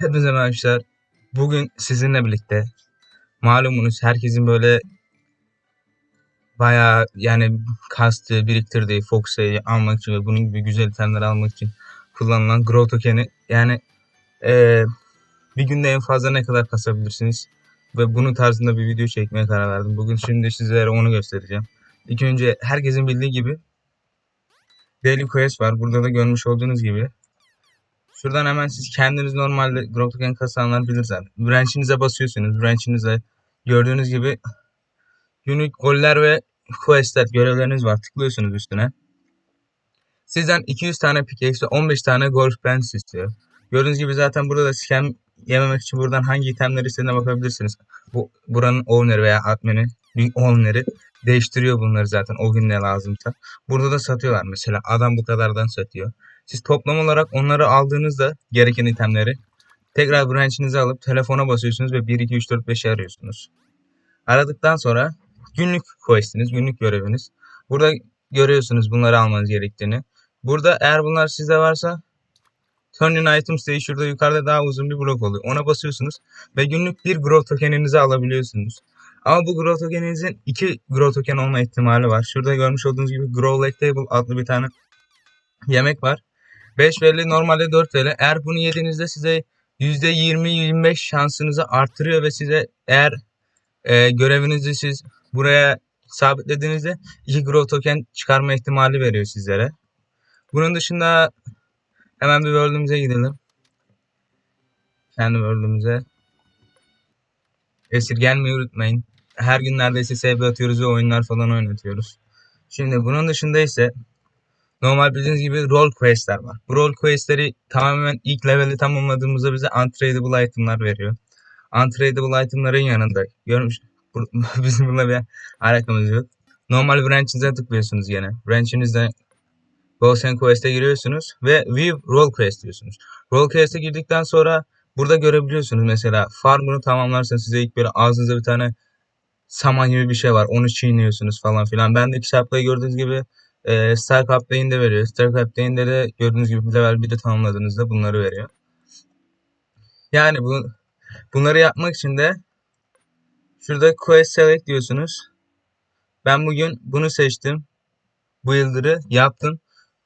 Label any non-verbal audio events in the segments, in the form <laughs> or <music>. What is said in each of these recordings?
Hepinize arkadaşlar. Bugün sizinle birlikte malumunuz herkesin böyle bayağı yani kastı, biriktirdiği Fox'u almak için ve bunun gibi güzel itemleri almak için kullanılan Grow Token'i yani eee, bir günde en fazla ne kadar kasabilirsiniz ve bunun tarzında bir video çekmeye karar verdim. Bugün şimdi sizlere onu göstereceğim. İlk önce herkesin bildiği gibi Daily Quest var. Burada da görmüş olduğunuz gibi Şuradan hemen siz kendiniz normalde Growth Token kasanlar bilir zaten. Branch'inize basıyorsunuz. Branch'inize gördüğünüz gibi unique goller ve questler görevleriniz var. Tıklıyorsunuz üstüne. Sizden 200 tane pickaxe ve 15 tane golf pants istiyor. Gördüğünüz gibi zaten burada da scam yememek için buradan hangi itemleri istediğine bakabilirsiniz. Bu buranın owner veya admini, bir owner'i değiştiriyor bunları zaten o gün ne lazımsa. Burada da satıyorlar mesela. Adam bu kadardan satıyor. Siz toplam olarak onları aldığınızda gereken itemleri tekrar branch'inizi alıp telefona basıyorsunuz ve 1, 2, 3, 4, 5'i arıyorsunuz. Aradıktan sonra günlük quest'iniz, günlük göreviniz. Burada görüyorsunuz bunları almanız gerektiğini. Burada eğer bunlar sizde varsa Turn in items diye şurada yukarıda daha uzun bir blok oluyor. Ona basıyorsunuz ve günlük bir grow tokeninizi alabiliyorsunuz. Ama bu grow tokeninizin iki grow token olma ihtimali var. Şurada görmüş olduğunuz gibi grow leg table adlı bir tane yemek var. 5 belli normalde 4 TL. Eğer bunu yediğinizde size %20-25 şansınızı artırıyor ve size eğer e, görevinizi siz buraya sabitlediğinizde 2 grow token çıkarma ihtimali veriyor sizlere. Bunun dışında hemen bir world'ümüze gidelim. Kendi world'ümüze. Esirgenmeyi unutmayın. Her gün neredeyse SB atıyoruz ve oyunlar falan oynatıyoruz. Şimdi bunun dışında ise normal bildiğiniz gibi role quest'ler var. Bu role quest'leri tamamen ilk level'i tamamladığımızda bize untradable item'lar veriyor. Untradable item'ların yanında görmüş <laughs> <laughs> bizim bununla bir alakamız yok. Normal branch'inize tıklıyorsunuz yine. Branch'inizde Goals and Quest'e giriyorsunuz ve View Role Quest diyorsunuz. Role Quest'e girdikten sonra burada görebiliyorsunuz mesela farmını tamamlarsanız size ilk böyle ağzınızda bir tane saman gibi bir şey var. Onu çiğniyorsunuz falan filan. Bendeki şapkayı gördüğünüz gibi e, Star Cup Lane'de veriyor. Star Cup Lane'de de gördüğünüz gibi level 1'i tamamladığınızda bunları veriyor. Yani bu bunları yapmak için de şurada Quest Select diyorsunuz. Ben bugün bunu seçtim. Bu yıldırı yaptım.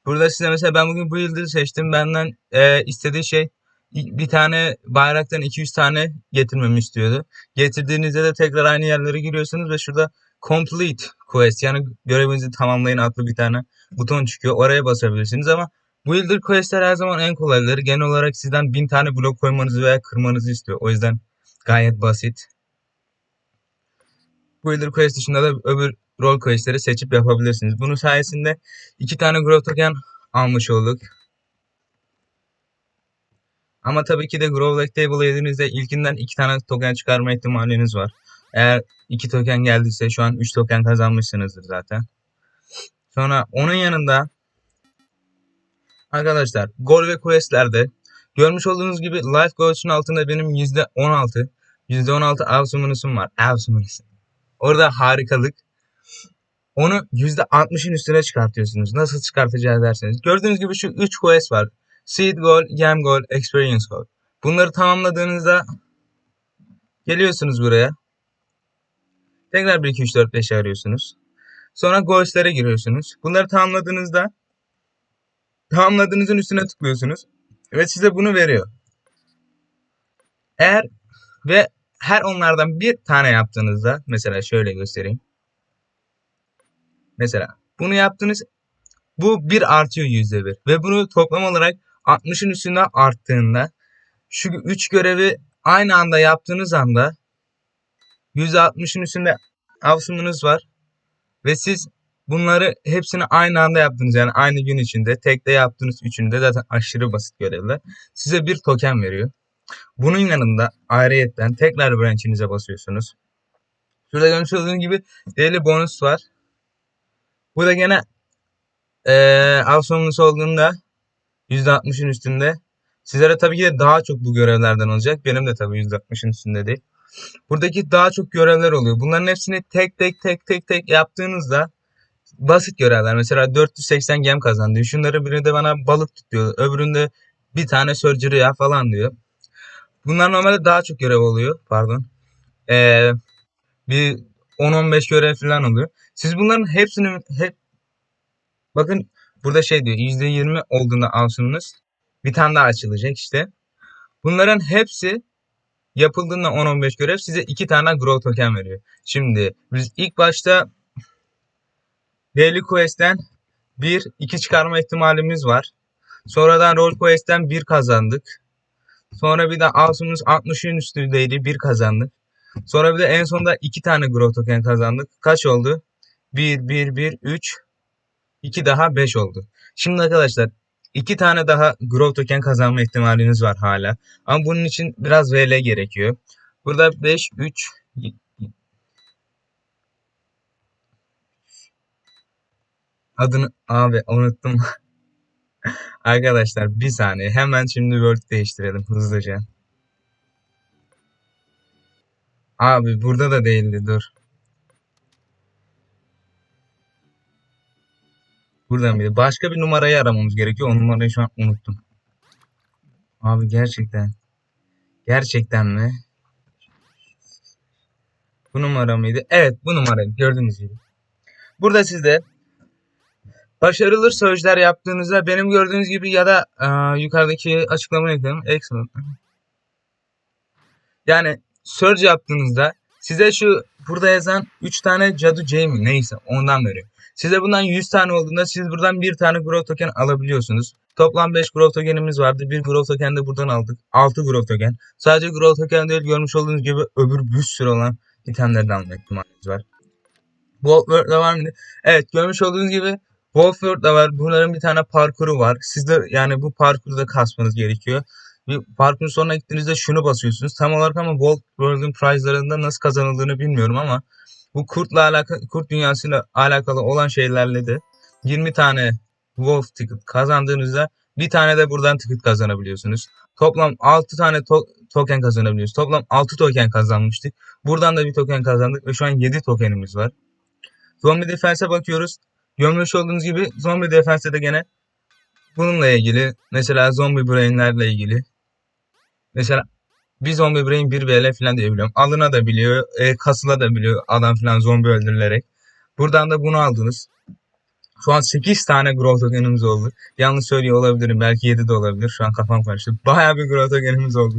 Burada size mesela ben bugün bu yıldırı seçtim. Benden e, istediği şey bir tane bayraktan 200 tane getirmemi istiyordu. Getirdiğinizde de tekrar aynı yerlere giriyorsunuz ve şurada complete quest yani görevinizi tamamlayın adlı bir tane buton çıkıyor. Oraya basabilirsiniz ama bu yıldır questler her zaman en kolayları. Genel olarak sizden 1000 tane blok koymanızı veya kırmanızı istiyor. O yüzden gayet basit. Bu yıldır quest dışında da öbür rol questleri seçip yapabilirsiniz. Bunun sayesinde iki tane grow token almış olduk. Ama tabii ki de Grow Leg Table yediğinizde ilkinden iki tane token çıkarma ihtimaliniz var. Eğer iki token geldiyse şu an 3 token kazanmışsınızdır zaten. Sonra onun yanında arkadaşlar gol ve questlerde görmüş olduğunuz gibi Life Goals'un altında benim %16 %16 Avsumunus'um var. Avsumunus. Orada harikalık. Onu %60'ın üstüne çıkartıyorsunuz. Nasıl çıkartacağız derseniz. Gördüğünüz gibi şu 3 quest var. Seed Goal, Gem Goal, Experience Goal. Bunları tamamladığınızda geliyorsunuz buraya. Tekrar 1, 2, 3, 4, 5'i arıyorsunuz. Sonra Goals'lere giriyorsunuz. Bunları tamamladığınızda tamamladığınızın üstüne tıklıyorsunuz. Ve size bunu veriyor. Eğer ve her onlardan bir tane yaptığınızda mesela şöyle göstereyim. Mesela bunu yaptınız bu bir artıyor yüzde bir. Ve bunu toplam olarak 60'ın üstüne arttığında şu 3 görevi aynı anda yaptığınız anda %60'ın üstünde avsumunuz var. Ve siz bunları hepsini aynı anda yaptınız. Yani aynı gün içinde tek de yaptığınız üçünde zaten aşırı basit görevler. Size bir token veriyor. Bunun yanında ayrıyetten tekrar branch'inize basıyorsunuz. Şurada görmüş olduğunuz gibi daily bonus var. Bu da gene ee, Avsumunuz olduğunda %60'ın üstünde. Sizlere tabii ki de daha çok bu görevlerden olacak. Benim de tabii %60'ın üstünde değil. Buradaki daha çok görevler oluyor. Bunların hepsini tek tek tek tek tek yaptığınızda basit görevler. Mesela 480 gem kazandı. Şunları biri de bana balık tutuyor. Öbüründe bir tane surgery ya falan diyor. Bunlar normalde daha çok görev oluyor. Pardon. Ee, bir 10-15 görev falan oluyor. Siz bunların hepsini hep bakın burada şey diyor %20 olduğunda alsınız bir tane daha açılacak işte. Bunların hepsi yapıldığında 10-15 görev size 2 tane grow token veriyor. Şimdi biz ilk başta Daily Quest'ten 1 2 çıkarma ihtimalimiz var. Sonradan Roll Quest'ten 1 kazandık. Sonra bir de altımız 60'ın üstündeydi 1 kazandık. Sonra bir de en sonunda 2 tane grow token kazandık. Kaç oldu? 1 1 1 3 2 daha 5 oldu. Şimdi arkadaşlar 2 tane daha grow token kazanma ihtimaliniz var hala. Ama bunun için biraz VL gerekiyor. Burada 5 3 Adını abi unuttum. <laughs> Arkadaşlar bir saniye hemen şimdi word değiştirelim hızlıca. Abi burada da değildi dur. Burada mıydı? Başka bir numarayı aramamız gerekiyor. O numarayı şu an unuttum. Abi gerçekten. Gerçekten mi? Bu numara mıydı? Evet bu numaraydı gördüğünüz gibi. Burada sizde başarılı sözler yaptığınızda benim gördüğünüz gibi ya da e, yukarıdaki açıklamayı ekledim. Excellent. Yani search yaptığınızda size şu burada yazan 3 tane cadı Jamie neyse ondan veriyor. Size bundan 100 tane olduğunda siz buradan bir tane grow token alabiliyorsunuz. Toplam 5 grow tokenimiz vardı. Bir grow token de buradan aldık. 6 grow token. Sadece grow token değil görmüş olduğunuz gibi öbür bir sürü olan itemlerden alma ihtimaliniz var. Wolfworld da var mıydı? Evet görmüş olduğunuz gibi Wolfworld da var. Bunların bir tane parkuru var. Siz de yani bu parkuru da kasmanız gerekiyor. Bir parkurun sonuna gittiğinizde şunu basıyorsunuz. Tam olarak ama Wolfworld'un prize'larında nasıl kazanıldığını bilmiyorum ama bu kurtla alakalı, kurt dünyasıyla alakalı olan şeylerle de 20 tane Wolf ticket kazandığınızda bir tane de buradan ticket kazanabiliyorsunuz. Toplam 6 tane to- token kazanabiliyoruz. Toplam 6 token kazanmıştık. Buradan da bir token kazandık ve şu an 7 tokenimiz var. Zombie Defense'e bakıyoruz. Görmüş olduğunuz gibi Zombie Defense'de de gene bununla ilgili mesela Zombie Brain'lerle ilgili mesela bir Zombie Brain 1 VL falan diye biliyorum. Alına da biliyor, e, kasıla da biliyor adam falan zombi öldürülerek. Buradan da bunu aldınız. Şu an 8 tane grow tokenimiz oldu. Yanlış söylüyor olabilirim. Belki 7 de olabilir. Şu an kafam karıştı. Bayağı bir grow tokenimiz oldu.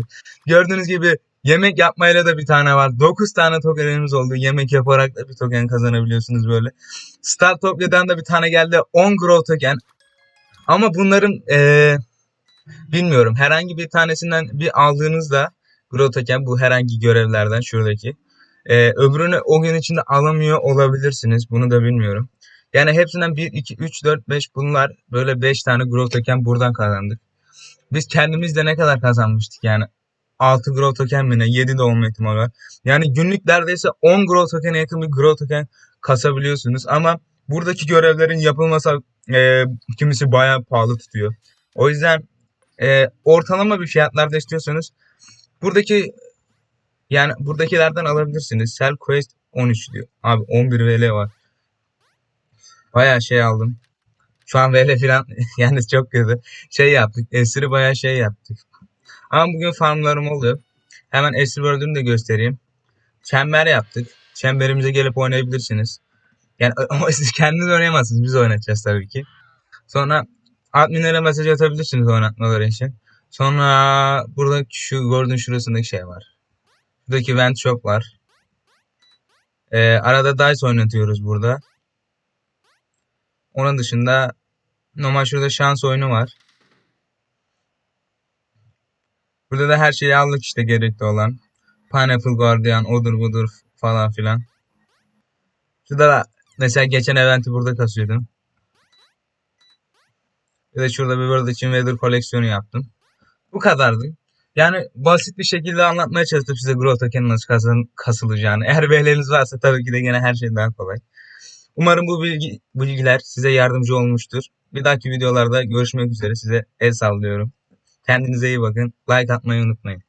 Gördüğünüz gibi yemek yapmayla da bir tane var. 9 tane tokenimiz oldu. Yemek yaparak da bir token kazanabiliyorsunuz böyle. Startopya'dan da bir tane geldi. 10 grow token. Ama bunların ee, bilmiyorum. Herhangi bir tanesinden bir aldığınızda grow token bu herhangi görevlerden şuradaki. ee, öbürünü o gün içinde alamıyor olabilirsiniz. Bunu da bilmiyorum. Yani hepsinden 1, 2, 3, 4, 5 bunlar böyle 5 tane grow token buradan kazandık. Biz kendimiz de ne kadar kazanmıştık yani. 6 grow token mi ne? 7 de olma ihtimali var. Yani günlük neredeyse 10 grow token'e yakın bir grow token kasabiliyorsunuz. Ama buradaki görevlerin yapılması e, kimisi bayağı pahalı tutuyor. O yüzden e, ortalama bir fiyatlarda istiyorsanız buradaki yani buradakilerden alabilirsiniz. Sell Quest 13 diyor. Abi 11 VL var. Bayağı şey aldım. Şu an VL falan <laughs> yani çok kötü. Şey yaptık. Esiri bayağı şey yaptık. Ama bugün farmlarım oluyor. Hemen Esir World'ünü de göstereyim. Çember yaptık. Çemberimize gelip oynayabilirsiniz. Yani <laughs> ama siz kendiniz oynayamazsınız. Biz oynatacağız tabii ki. Sonra adminlere mesaj atabilirsiniz oynatmaları için. Sonra burada şu gördüğün şurasındaki şey var. Buradaki vent shop var. Ee, arada dice oynatıyoruz burada. Onun dışında normal şurada şans oyunu var. Burada da her şeyi aldık işte gerekli olan. Pineapple Guardian, odur budur falan filan. Şurada da mesela geçen eventi burada kasıyordum. Bir de şurada bir World için Weather koleksiyonu yaptım. Bu kadardı. Yani basit bir şekilde anlatmaya çalıştım size Grow Token'ın nasıl kasın, kasılacağını. <laughs> Eğer belirleriniz varsa tabii ki de gene her şey daha kolay. Umarım bu bilgi, bilgiler size yardımcı olmuştur. Bir dahaki videolarda görüşmek üzere. Size el sallıyorum. Kendinize iyi bakın. Like atmayı unutmayın.